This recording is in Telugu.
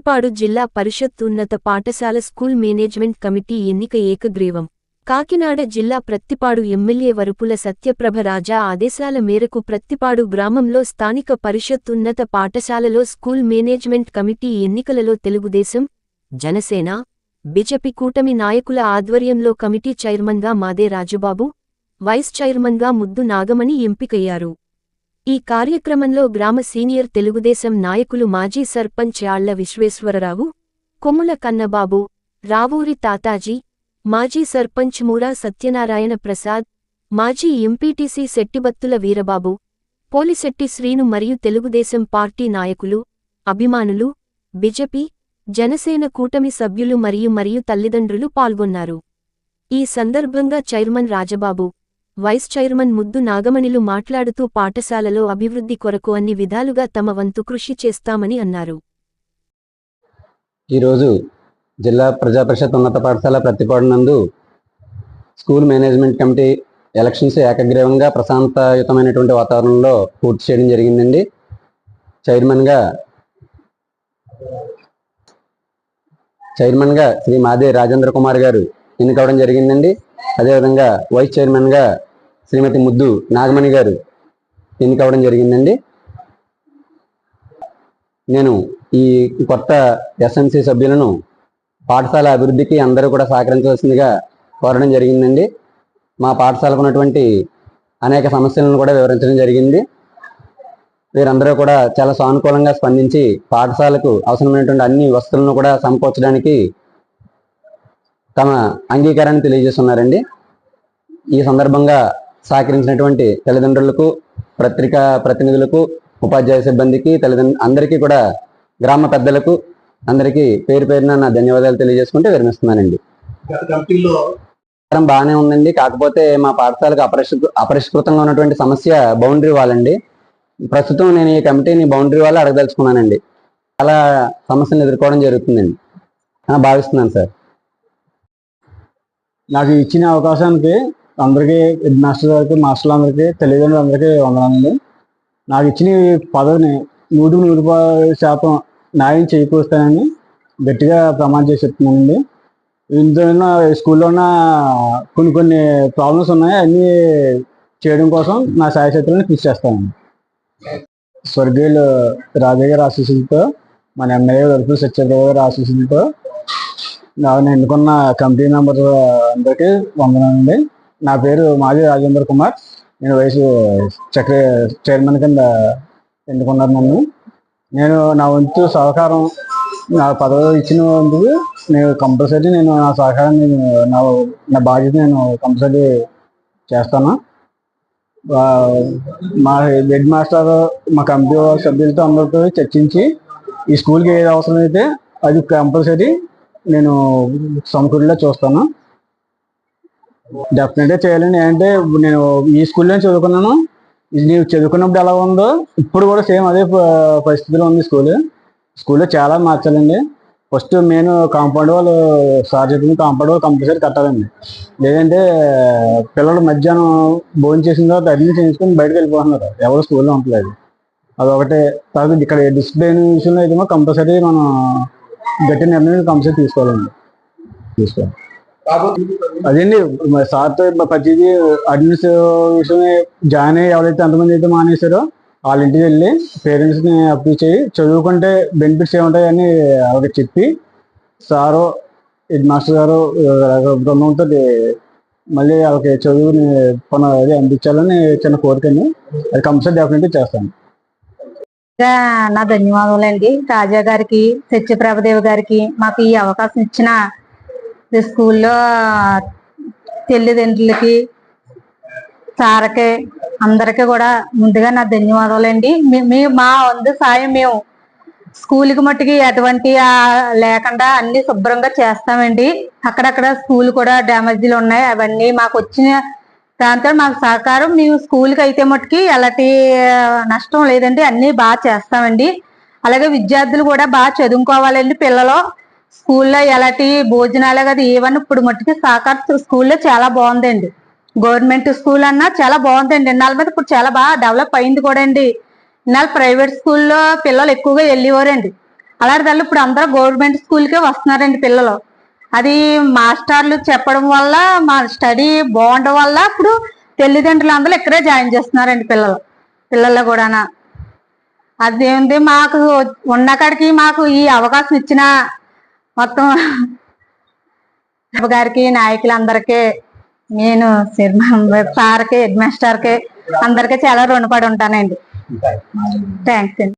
ప్రత్తిపాడు జిల్లా పరిషత్ ఉన్నత పాఠశాల స్కూల్ మేనేజ్మెంట్ కమిటీ ఎన్నిక ఏకగ్రీవం. కాకినాడ జిల్లా ప్రత్తిపాడు ఎమ్మెల్యే వరుపుల సత్యప్రభ రాజా ఆదేశాల మేరకు ప్రత్తిపాడు గ్రామంలో స్థానిక పరిషత్ ఉన్నత పాఠశాలలో స్కూల్ మేనేజ్మెంట్ కమిటీ ఎన్నికలలో తెలుగుదేశం జనసేన బిజెపి కూటమి నాయకుల ఆధ్వర్యంలో కమిటీ చైర్మన్గా మాదే రాజుబాబు వైస్ చైర్మన్గా ముద్దు నాగమణి ఎంపికయ్యారు. ఈ కార్యక్రమంలో గ్రామ సీనియర్ తెలుగుదేశం నాయకులు మాజీ సర్పంచ్ ఆళ్ళ విశ్వేశ్వరరావు కొమ్ముల కన్నబాబు రావూరి తాతాజీ మాజీ సర్పంచ్ మూరా సత్యనారాయణ ప్రసాద్ మాజీ ఎంపీటీసీ శెట్టిబత్తుల వీరబాబు పోలిశెట్టి శ్రీను మరియు తెలుగుదేశం పార్టీ నాయకులు అభిమానులు బిజెపి జనసేన కూటమి సభ్యులు మరియు మరియు తల్లిదండ్రులు పాల్గొన్నారు. ఈ సందర్భంగా చైర్మన్ రాజబాబు వైస్ చైర్మన్ ముద్దు నాగమణిలు మాట్లాడుతూ పాఠశాలలో అభివృద్ధి కొరకు అన్ని విధాలుగా తమ వంతు కృషి చేస్తామని అన్నారు. ఈరోజు జిల్లా ప్రజా పరిషత్ ఉన్నత పాఠశాల ప్రతిపాడనందు స్కూల్ మేనేజ్మెంట్ కమిటీ ఎలక్షన్స్ ఏకగ్రీవంగా ప్రశాంతయుతమైనటువంటి వాతావరణంలో పూర్తి చేయడం జరిగిందండి. చైర్మన్గా చైర్మన్గా శ్రీ మాదే రాజేంద్ర కుమార్ గారు ఎన్నికవడం జరిగిందండి. అదేవిధంగా వైస్ చైర్మన్గా శ్రీమతి ముద్దు నాగమణి గారు ఎన్నికవడం జరిగిందండి. నేను ఈ కొత్త ఎస్ఎంసి సభ్యులను పాఠశాల అభివృద్ధికి అందరూ కూడా సహకరించవలసిందిగా కోరడం జరిగిందండి. మా పాఠశాలకు ఉన్నటువంటి అనేక సమస్యలను కూడా వివరించడం జరిగింది. వీరందరూ కూడా చాలా సానుకూలంగా స్పందించి పాఠశాలకు అవసరమైనటువంటి అన్ని వస్తువులను కూడా సమకూర్చడానికి తమ అంగీకారాన్ని తెలియజేస్తున్నారండి. ఈ సందర్భంగా సహకరించినటువంటి తల్లిదండ్రులకు పత్రికా ప్రతినిధులకు ఉపాధ్యాయ సిబ్బందికి తల్లిదండ్రులు అందరికీ కూడా గ్రామ పెద్దలకు అందరికీ పేరు పేరున నా ధన్యవాదాలు తెలియజేసుకుంటూ విరమిస్తున్నానండి. గత కమిటీలో ప్రకారం బాగానే ఉందండి. కాకపోతే మా పాఠశాలకు అపరిష్కృ అపరిష్కృతంగా ఉన్నటువంటి సమస్య బౌండరీ వాల్ అండి ప్రస్తుతం నేను ఈ కమిటీని బౌండరీ వాల్ అడగదలుచుకున్నానండి. చాలా సమస్యలు ఎదుర్కోవడం జరుగుతుందండి. ఆ, భావిస్తున్నాను సార్. నాకు ఇచ్చిన అవకాశానికి అందరికీ హెడ్ మాస్టర్ గారికి మాస్టర్లు అందరికీ తల్లిదండ్రులు అందరికీ వందనాలండి. నాకు ఇచ్చిన పదవిని నూటికి నూరు శాతం న్యాయం చేకూరుస్తానని గట్టిగా ప్రమాణం చేసి చెప్తున్నానండి. ఇందులో ఉన్న స్కూల్లో ఉన్న కొన్ని కొన్ని ప్రాబ్లమ్స్ ఉన్నాయి. అన్నీ చేయడం కోసం నా సాయశక్తులను కృషి చేస్తానండి. స్వర్గీయులు రాజయ్య గారి ఆశీస్సులతో మన ఎమ్మెల్యే వరకు సత్యప్రభు గారి ఆశీస్సులతో నేను ఎన్నుకున్న కమిటీ మెంబర్ అందరికీ వందనండి నా పేరు మాజీ రాజేంద్ర కుమార్. నేను వయసు చక్ర చైర్మన్ కింద ఎన్నుకున్నారు నన్ను. నేను నా వంతు సహకారం నా పదవి ఇచ్చిన వంతుకు నేను కంపల్సరీ నేను నా సహకారం నేను నా నా బాధ్యత నేను కంపల్సరీ చేస్తాను. మా హెడ్ మాస్టర్ మా కమిటీ సభ్యులతో అందరితో చర్చించి ఈ స్కూల్కి ఏది అవసరమైతే అది కంపల్సరీ నేను సమకూరులో చూస్తాను. డెఫినెట్గా చేయాలండి ఏంటంటే ఇప్పుడు నేను ఈ స్కూల్లో చదువుకున్నాను. ఇది నేను చదువుకున్నప్పుడు ఎలా ఉందో ఇప్పుడు కూడా సేమ్ అదే ప- పరిస్థితిలో ఉంది స్కూల్ స్కూల్లో చాలా మార్చాలండి. ఫస్ట్ మెయిన్ కాంపౌండ్ వాళ్ళు సార్ చెప్పిన కాంపౌండ్ వాళ్ళు కంపల్సరీ కట్టాలండి. లేదంటే పిల్లలు మధ్యాహ్నం భోజనం చేసిన తర్వాత అడ్మిషన్ చేయించుకొని బయటకు వెళ్ళిపోతున్నారు. ఎవరు స్కూల్లో ఉంటలేదు అదొకటే. తర్వాత ఇక్కడ డిసిప్లిన్ విషయంలో అయితే కంపల్సరీ మనం గట్టి నిర్ణయం కంపల్సరీ తీసుకోవాలండి. తీసుకోవాలి. అదేండి సార్తో ప్రతిదీ అడ్మిన్స్ విషయమే జాయిన్ అయ్యి ఎవరైతే ఎంతమంది అయితే మానేశారో వాళ్ళ ఇంటికి వెళ్ళి పేరెంట్స్ని అప్లై చేయి. చదువుకుంటే బెనిఫిట్స్ ఏముంటాయని వాళ్ళకి చెప్పి సారు హెడ్ మాస్టర్ గారు బృందంతో మళ్ళీ వాళ్ళకి చదువుని కొన అది అందించాలని చిన్న కోరికని అది కంపల్సరీ డెఫినెట్గా చేస్తాను. నా ధన్యవాదాలండి రాజా గారికి సత్యప్రభదేవి గారికి మాకు ఈ అవకాశం ఇచ్చిన స్కూల్లో తల్లిదండ్రులకి సార్కి అందరికీ కూడా ముందుగా నా ధన్యవాదాలండి. మీ- మా వంతు సాయం మేము స్కూల్కి మట్టుకి ఎటువంటి లేకుండా అన్ని శుభ్రంగా చేస్తామండి. అక్కడక్కడ స్కూల్ కూడా డ్యామేజీలు ఉన్నాయి. అవన్నీ మాకు వచ్చిన దాంతో మాకు సహకారం. మేము స్కూల్కి అయితే మట్టుకి ఎలాంటి నష్టం లేదండి. అన్నీ బాగా చేస్తామండి. అలాగే విద్యార్థులు కూడా బాగా చదువుకోవాలండి పిల్లలు. స్కూల్లో ఎలాంటి భోజనాలు కదా ఏవన్నీ ఇప్పుడు మట్టుకి సహకార స్కూల్లో చాలా బాగుందండి. గవర్నమెంట్ స్కూల్ అన్నా చాలా బాగుందండి. ఇన్నాళ్ళ మీద ఇప్పుడు చాలా బాగా డెవలప్ అయింది కూడా అండి. ఇన్నాళ్ళు ప్రైవేట్ స్కూల్లో పిల్లలు ఎక్కువగా వెళ్ళేవారండి. అలాంటి తల్లి ఇప్పుడు అందరూ గవర్నమెంట్ స్కూల్కే వస్తున్నారండి పిల్లలు. అది మాస్టర్లు చెప్పడం వల్ల మా స్టడీ బాగుండడం వల్ల ఇప్పుడు తల్లిదండ్రులు అందరూ ఇక్కడే జాయిన్ చేస్తున్నారండి పిల్లలు. పిల్లలు కూడానా. అదేంది మాకు ఉన్న కాడికి మాకు ఈ అవకాశం ఇచ్చిన మొత్తం గారికి నాయకులందరికీ నేను సార్కి హెడ్ మాస్టర్కి అందరికీ చాలా రుణపడి ఉంటానండి. థ్యాంక్స్ అండి.